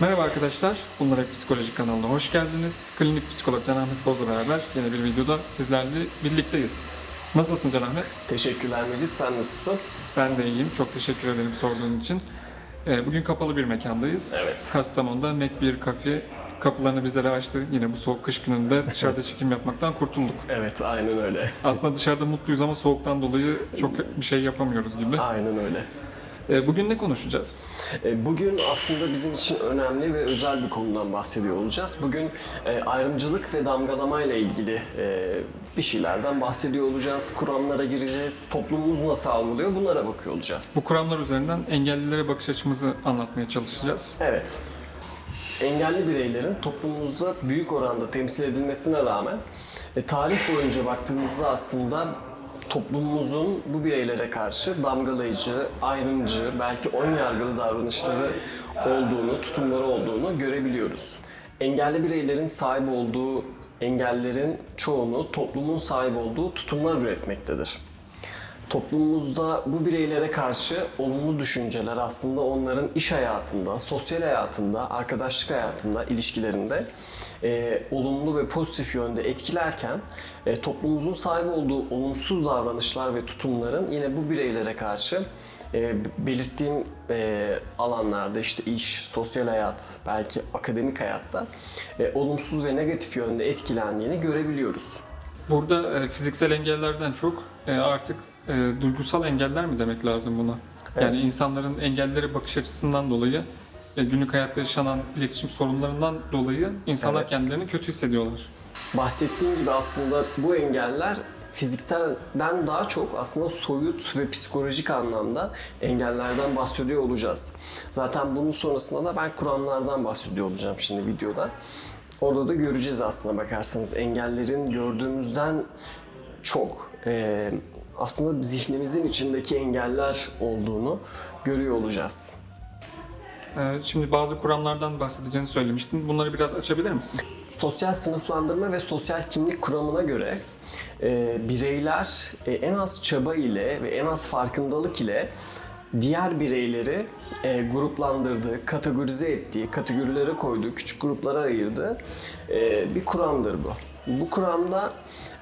Merhaba arkadaşlar, Bunlar Hep Psikoloji kanalına hoş geldiniz. Klinik psikolog Can Ahmet Boz'la beraber yine bir videoda sizlerle birlikteyiz. Nasılsın Can Ahmet? Teşekkürler Meclis, sen nasılsın? Ben de iyiyim, çok teşekkür ederim sorduğun için. Ee, Bugün kapalı bir mekandayız. Evet. Kastamonu'da Mac bir kafe kapılarını bizlere açtı. Yine bu soğuk kış gününde dışarıda çekim yapmaktan kurtulduk. Evet, aynen öyle. Aslında dışarıda mutluyuz ama soğuktan dolayı çok bir şey yapamıyoruz gibi. Aynen öyle. Ee, Bugün ne konuşacağız? E, Bugün aslında bizim için önemli ve özel bir konudan bahsediyor olacağız. Bugün e, ayrımcılık ve damgalama ile ilgili e, bir şeylerden bahsediyor olacağız. Kuramlara gireceğiz. Toplumumuz nasıl algılıyor bunlara bakıyor olacağız. Bu kuramlar üzerinden engellilere bakış açımızı anlatmaya çalışacağız. Evet. Engelli bireylerin toplumumuzda büyük oranda temsil edilmesine rağmen e, tarih boyunca baktığımızda aslında toplumumuzun bu bireylere karşı damgalayıcı, ayrımcı, belki ön yargılı davranışları olduğunu, tutumları olduğunu görebiliyoruz. Engelli bireylerin sahip olduğu engellerin çoğunu toplumun sahip olduğu tutumlar üretmektedir. Toplumumuzda bu bireylere karşı olumlu düşünceler aslında onların iş hayatında, sosyal hayatında, arkadaşlık hayatında, ilişkilerinde e, olumlu ve pozitif yönde etkilerken e, toplumumuzun sahip olduğu olumsuz davranışlar ve tutumların yine bu bireylere karşı e, belirttiğim e, alanlarda işte iş, sosyal hayat, belki akademik hayatta e, olumsuz ve negatif yönde etkilendiğini görebiliyoruz. Burada e, fiziksel engellerden çok e, artık e, duygusal engeller mi demek lazım buna? Yani insanların engelleri bakış açısından dolayı ve günlük hayatta yaşanan iletişim sorunlarından dolayı insanlar Evet. kendilerini kötü hissediyorlar. Bahsettiğim gibi aslında bu engeller fizikselden daha çok aslında soyut ve psikolojik anlamda engellerden bahsediyor olacağız. Zaten bunun sonrasında da ben kuramlardan bahsediyor olacağım şimdi videoda. Orada da göreceğiz aslında bakarsanız engellerin gördüğümüzden çok e, aslında zihnimizin içindeki engeller olduğunu görüyor olacağız. E, Şimdi bazı kuramlardan bahsedeceğini söylemiştin. Bunları biraz açabilir misin? Sosyal sınıflandırma ve sosyal kimlik kuramına göre e, bireyler e, en az çaba ile ve en az farkındalık ile diğer bireyleri e, gruplandırdığı, kategorize ettiği, kategorilere koyduğu, küçük gruplara ayırdığı e, bir kuramdır bu. Bu kuramda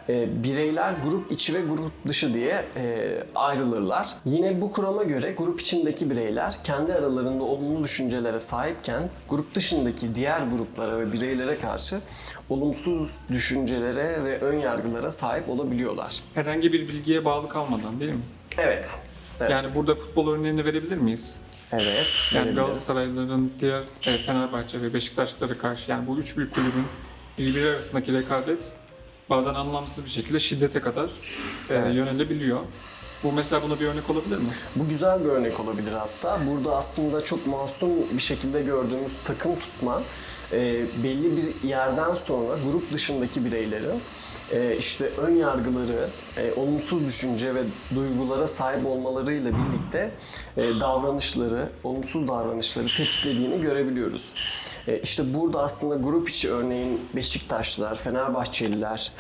e, bireyler grup içi ve grup dışı diye e, ayrılırlar. Yine bu kurama göre grup içindeki bireyler kendi aralarında olumlu düşüncelere sahipken grup dışındaki diğer gruplara ve bireylere karşı olumsuz düşüncelere ve ön yargılara sahip olabiliyorlar. Herhangi bir bilgiye bağlı kalmadan değil mi? Evet. Evet. Yani burada futbol örneğini verebilir miyiz? evet. Yani verebiliriz. Galatasaraylıların diğer e, Fenerbahçe ve Beşiktaşlara karşı yani bu üç büyük kulübün birbiri arasındaki rekabet bazen anlamsız bir şekilde şiddete kadar e, Evet. yönelebiliyor. Bu mesela buna bir örnek olabilir mi? Bu güzel bir örnek olabilir hatta. Burada aslında çok masum bir şekilde gördüğümüz takım tutma e, belli bir yerden sonra grup dışındaki bireylerin e, işte ön yargıları, e, olumsuz düşünce ve duygulara sahip olmalarıyla birlikte e, davranışları, olumsuz davranışları tetiklediğini görebiliyoruz. E, işte burada aslında grup içi örneğin Beşiktaşlılar, Fenerbahçeliler,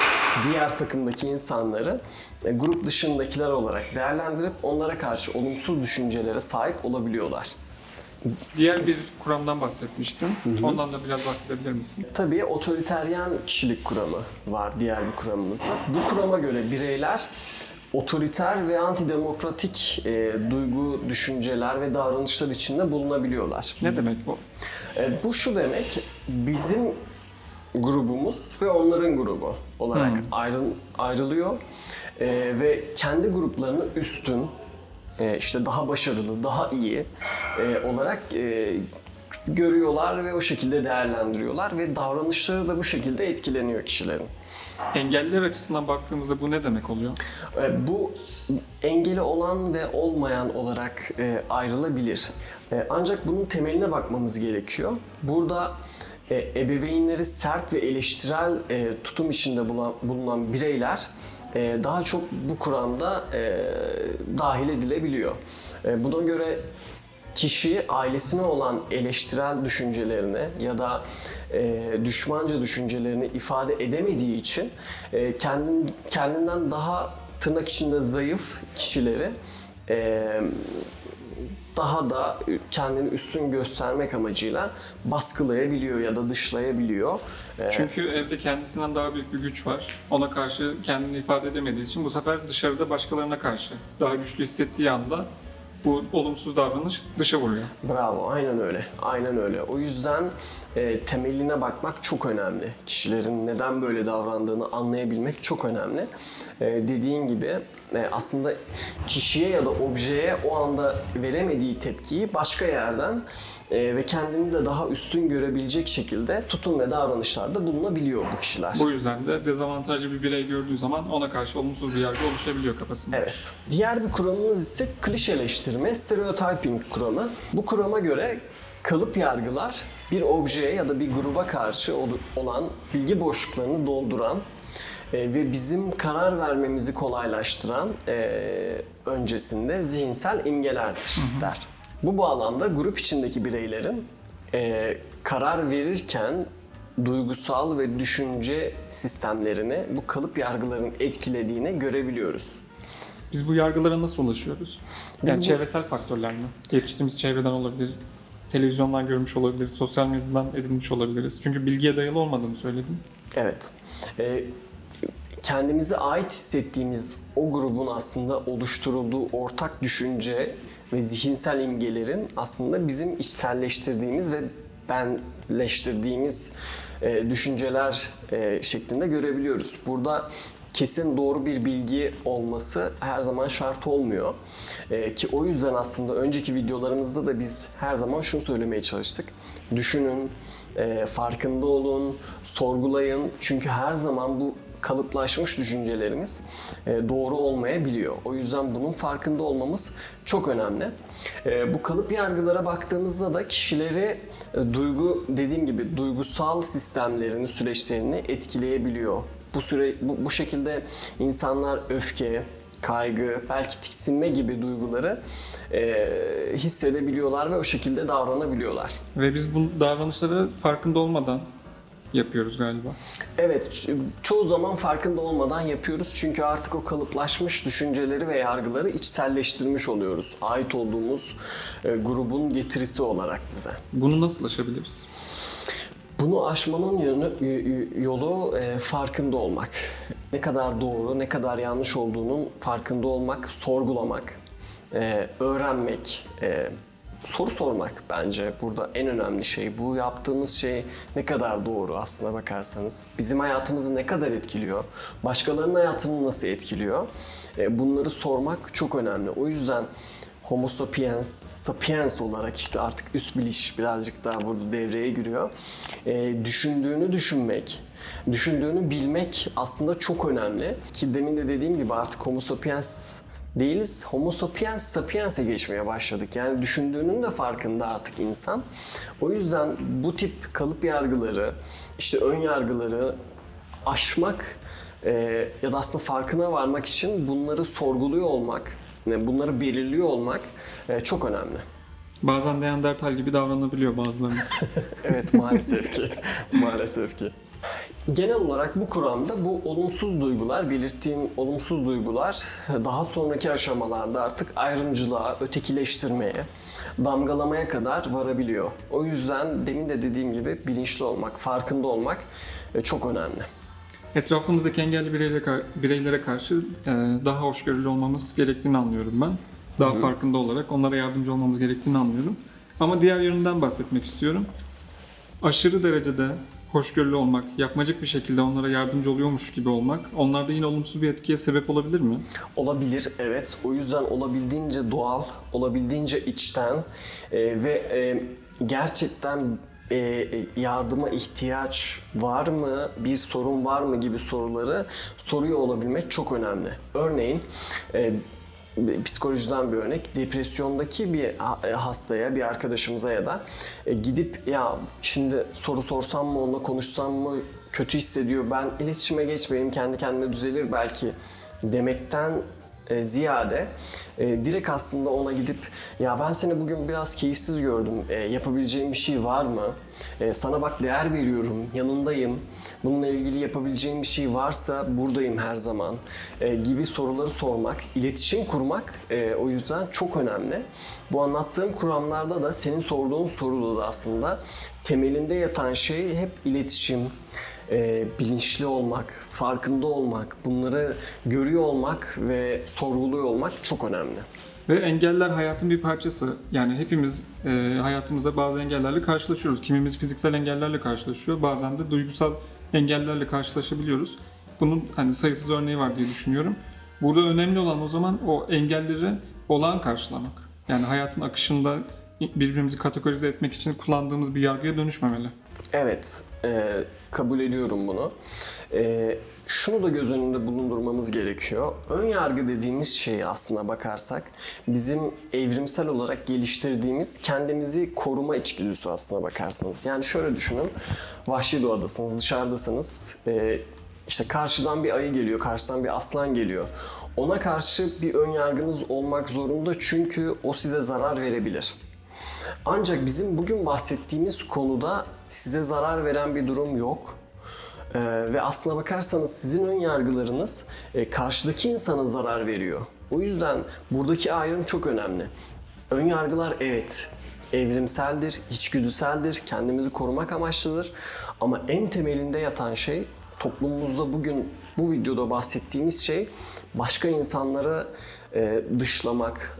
diğer takımdaki insanları e, grup dışındakiler olarak değerlendirip onlara karşı olumsuz düşüncelere sahip olabiliyorlar. Diğer bir kuramdan bahsetmiştin. Ondan da biraz bahsedebilir misin? Tabii otoriteryen kişilik kuramı var diğer bir kuramımızda. Bu kurama göre bireyler otoriter ve antidemokratik e, duygu, düşünceler ve davranışlar içinde bulunabiliyorlar. Ne demek bu? E, bu şu demek, bizim grubumuz ve onların grubu olarak ayrıl, ayrılıyor E, ve kendi gruplarını üstün, e, işte daha başarılı, daha iyi e, olarak e, görüyorlar ve o şekilde değerlendiriyorlar ve davranışları da bu şekilde etkileniyor kişilerin. Engelliler açısından baktığımızda bu ne demek oluyor? E, Bu engeli olan ve olmayan olarak e, ayrılabilir. E, Ancak bunun temeline bakmamız gerekiyor. Burada e, ebeveynleri sert ve eleştirel e, tutum içinde bulunan, bulunan bireyler e, daha çok bu kuramda e, dahil edilebiliyor. E, Buna göre kişi ailesine olan eleştirel düşüncelerini ya da düşmanca düşüncelerini ifade edemediği için kendin, kendinden daha tırnak içinde zayıf kişileri daha da kendini üstün göstermek amacıyla baskılayabiliyor ya da dışlayabiliyor. E, Çünkü evde kendisinden daha büyük bir güç var. Ona karşı kendini ifade edemediği için bu sefer dışarıda başkalarına karşı daha güçlü hissettiği anda bu olumsuz davranış dışa vuruyor. Bravo, aynen öyle. Aynen öyle. O yüzden e, temeline bakmak çok önemli. Kişilerin neden böyle davrandığını anlayabilmek çok önemli. E, dediğin gibi e, aslında kişiye ya da objeye o anda veremediği tepkiyi başka yerden e, ve kendini de daha üstün görebilecek şekilde tutum ve davranışlarda bulunabiliyor bu kişiler. Bu yüzden de dezavantajlı bir birey gördüğü zaman ona karşı olumsuz bir yargı oluşabiliyor kafasında. Evet. Diğer bir kuramımız ise klişeleştirme, stereotyping kuramı. Bu kurama göre kalıp yargılar bir objeye ya da bir gruba karşı ol- olan bilgi boşluklarını dolduran e, ve bizim karar vermemizi kolaylaştıran e, öncesinde zihinsel imgelerdir der. Bu bağlamda grup içindeki bireylerin e, karar verirken duygusal ve düşünce sistemlerini bu kalıp yargıların etkilediğini görebiliyoruz. Biz bu yargılara nasıl ulaşıyoruz? Biz Yani bu- çevresel faktörler mi? Yetiştiğimiz çevreden olabilir, televizyondan görmüş olabiliriz, sosyal medyadan edinmiş olabiliriz. Çünkü bilgiye dayalı olmadığını söyledim. Evet. Ee, kendimize ait hissettiğimiz o grubun aslında oluşturulduğu ortak düşünce ve zihinsel imgelerin aslında bizim içselleştirdiğimiz ve benleştirdiğimiz e, düşünceler e, şeklinde görebiliyoruz. Burada kesin doğru bir bilgi olması her zaman şart olmuyor. E, ki o yüzden aslında önceki videolarımızda da biz her zaman şunu söylemeye çalıştık. Düşünün, e, farkında olun, sorgulayın. Çünkü her zaman bu kalıplaşmış düşüncelerimiz e, doğru olmayabiliyor. O yüzden bunun farkında olmamız çok önemli. E, bu kalıp yargılara baktığımızda da kişileri e, duygu dediğim gibi duygusal sistemlerini, süreçlerini etkileyebiliyor. Bu süre bu, bu şekilde insanlar öfke, kaygı, belki tiksinme gibi duyguları e, hissedebiliyorlar ve o şekilde davranabiliyorlar. Ve biz bu davranışları farkında olmadan yapıyoruz galiba. Evet, ço- çoğu zaman farkında olmadan yapıyoruz çünkü artık o kalıplaşmış düşünceleri ve yargıları içselleştirmiş oluyoruz. Ait olduğumuz e, grubun getirisi olarak bize. Bunu nasıl aşabiliriz? Bunu aşmanın yönü, yolu e, farkında olmak. Ne kadar doğru, ne kadar yanlış olduğunun farkında olmak, sorgulamak, e, öğrenmek, e, soru sormak bence burada en önemli şey. Bu yaptığımız şey ne kadar doğru aslına bakarsanız. Bizim hayatımızı ne kadar etkiliyor, başkalarının hayatını nasıl etkiliyor? E, bunları sormak çok önemli. O yüzden Homo sapiens, sapiens olarak işte artık üst biliş birazcık daha burada devreye giriyor. Ee, düşündüğünü düşünmek, düşündüğünü bilmek aslında çok önemli. Ki demin de dediğim gibi artık Homo sapiens değiliz. Homo sapiens sapiens'e geçmeye başladık. Yani düşündüğünün de farkında artık insan. O yüzden bu tip kalıp yargıları, işte ön yargıları aşmak e, ya da aslında farkına varmak için bunları sorguluyor olmak, yani bunları belirliyor olmak e, çok önemli. Bazen Neandertal gibi davranabiliyor bazılarımız. Evet maalesef ki. maalesef ki. Genel olarak bu kuramda bu olumsuz duygular, belirttiğim olumsuz duygular daha sonraki aşamalarda artık ayrımcılığa, ötekileştirmeye, damgalamaya kadar varabiliyor. O yüzden demin de dediğim gibi bilinçli olmak, farkında olmak e, çok önemli. Etrafımızdaki engelli bireylere, bireylere karşı e, daha hoşgörülü olmamız gerektiğini anlıyorum ben. Daha farkında olarak onlara yardımcı olmamız gerektiğini anlıyorum. Ama diğer yönünden bahsetmek istiyorum. Aşırı derecede hoşgörülü olmak, yapmacık bir şekilde onlara yardımcı oluyormuş gibi olmak, onlarda yine olumsuz bir etkiye sebep olabilir mi? Olabilir evet. O yüzden olabildiğince doğal, olabildiğince içten e, ve e, gerçekten e, yardıma ihtiyaç var mı, bir sorun var mı gibi soruları soruyor olabilmek çok önemli. Örneğin e, psikolojiden bir örnek depresyondaki bir e, hastaya bir arkadaşımıza ya da e, gidip ya şimdi soru sorsam mı onunla konuşsam mı kötü hissediyor ben iletişime geçmeyeyim kendi kendine düzelir belki demekten e, ziyade e, direkt aslında ona gidip ya ben seni bugün biraz keyifsiz gördüm. E, yapabileceğim bir şey var mı? E, sana bak değer veriyorum, yanındayım. Bununla ilgili yapabileceğim bir şey varsa buradayım her zaman e, gibi soruları sormak, iletişim kurmak e, o yüzden çok önemli. Bu anlattığım kuramlarda da senin sorduğun soruda da aslında temelinde yatan şey hep iletişim, e, bilinçli olmak, farkında olmak, bunları görüyor olmak ve sorguluyor olmak çok önemli. Ve engeller hayatın bir parçası. Yani hepimiz e, hayatımızda bazı engellerle karşılaşıyoruz. Kimimiz fiziksel engellerle karşılaşıyor, bazen de duygusal engellerle karşılaşabiliyoruz. Bunun hani sayısız örneği var diye düşünüyorum. Burada önemli olan o zaman o engelleri olağan karşılamak. Yani hayatın akışında birbirimizi kategorize etmek için kullandığımız bir yargıya dönüşmemeli. Evet, e, kabul ediyorum bunu. E, şunu da göz önünde bulundurmamız gerekiyor. Ön yargı dediğimiz şey aslına bakarsak bizim evrimsel olarak geliştirdiğimiz kendimizi koruma içgüdüsü aslına bakarsanız. Yani şöyle düşünün, vahşi doğadasınız, dışarıdasınız. E, işte karşıdan bir ayı geliyor, karşıdan bir aslan geliyor. Ona karşı bir ön yargınız olmak zorunda çünkü o size zarar verebilir. Ancak bizim bugün bahsettiğimiz konuda size zarar veren bir durum yok. Ee, ve aslına bakarsanız sizin ön yargılarınız e, karşıdaki insana zarar veriyor. O yüzden buradaki ayrım çok önemli. Ön yargılar evet evrimseldir, içgüdüseldir, kendimizi korumak amaçlıdır. Ama en temelinde yatan şey toplumumuzda bugün bu videoda bahsettiğimiz şey başka insanları e, dışlamak,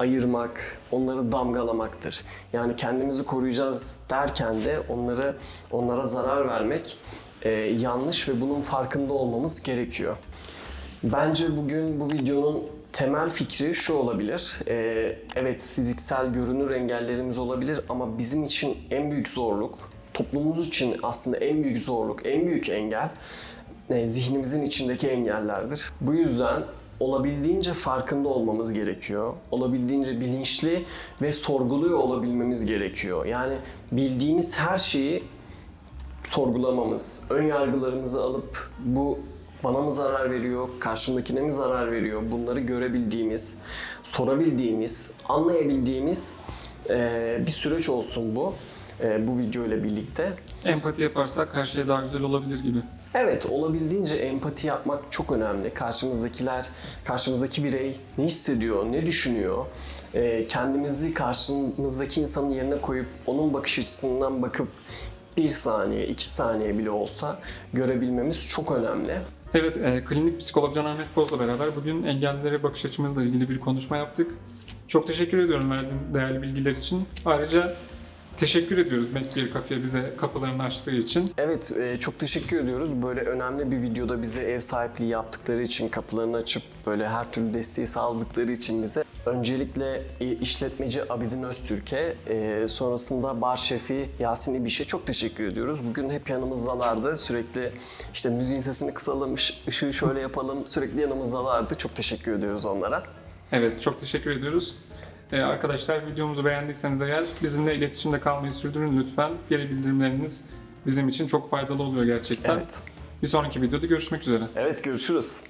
ayırmak, onları damgalamaktır. Yani kendimizi koruyacağız derken de onları onlara zarar vermek e, yanlış ve bunun farkında olmamız gerekiyor. Bence bugün bu videonun temel fikri şu olabilir. E, evet fiziksel görünür engellerimiz olabilir ama bizim için en büyük zorluk, toplumumuz için aslında en büyük zorluk, en büyük engel e, zihnimizin içindeki engellerdir. Bu yüzden olabildiğince farkında olmamız gerekiyor. Olabildiğince bilinçli ve sorguluyor olabilmemiz gerekiyor. Yani bildiğimiz her şeyi sorgulamamız, ön yargılarımızı alıp bu bana mı zarar veriyor, karşımdakine mi zarar veriyor bunları görebildiğimiz, sorabildiğimiz, anlayabildiğimiz eee, bir süreç olsun bu. eee, bu video ile birlikte. Empati yaparsak her şey daha güzel olabilir gibi. Evet, olabildiğince empati yapmak çok önemli. Karşımızdakiler, karşımızdaki birey ne hissediyor, ne düşünüyor? Ee, kendimizi karşımızdaki insanın yerine koyup onun bakış açısından bakıp bir saniye, iki saniye bile olsa görebilmemiz çok önemli. Evet, e, klinik psikolog Can Ahmet Boz'la beraber bugün engellilere bakış açımızla ilgili bir konuşma yaptık. Çok teşekkür ediyorum verdiğin değerli bilgiler için. Ayrıca teşekkür ediyoruz Medcare Cafe'ye bize kapılarını açtığı için. Evet, e, çok teşekkür ediyoruz. Böyle önemli bir videoda bize ev sahipliği yaptıkları için, kapılarını açıp böyle her türlü desteği sağladıkları için bize. Öncelikle e, işletmeci Abidin Öztürk'e, e, sonrasında bar şefi Yasin İbiş'e çok teşekkür ediyoruz. Bugün hep yanımızdalardı. Sürekli işte müziğin sesini kısalım, ış- ışığı şöyle yapalım. Sürekli yanımızdalardı. Çok teşekkür ediyoruz onlara. Evet, çok teşekkür ediyoruz. Ee, arkadaşlar videomuzu beğendiyseniz eğer bizimle iletişimde kalmayı sürdürün lütfen. Geri bildirimleriniz bizim için çok faydalı oluyor gerçekten. Evet. Bir sonraki videoda görüşmek üzere. Evet, görüşürüz.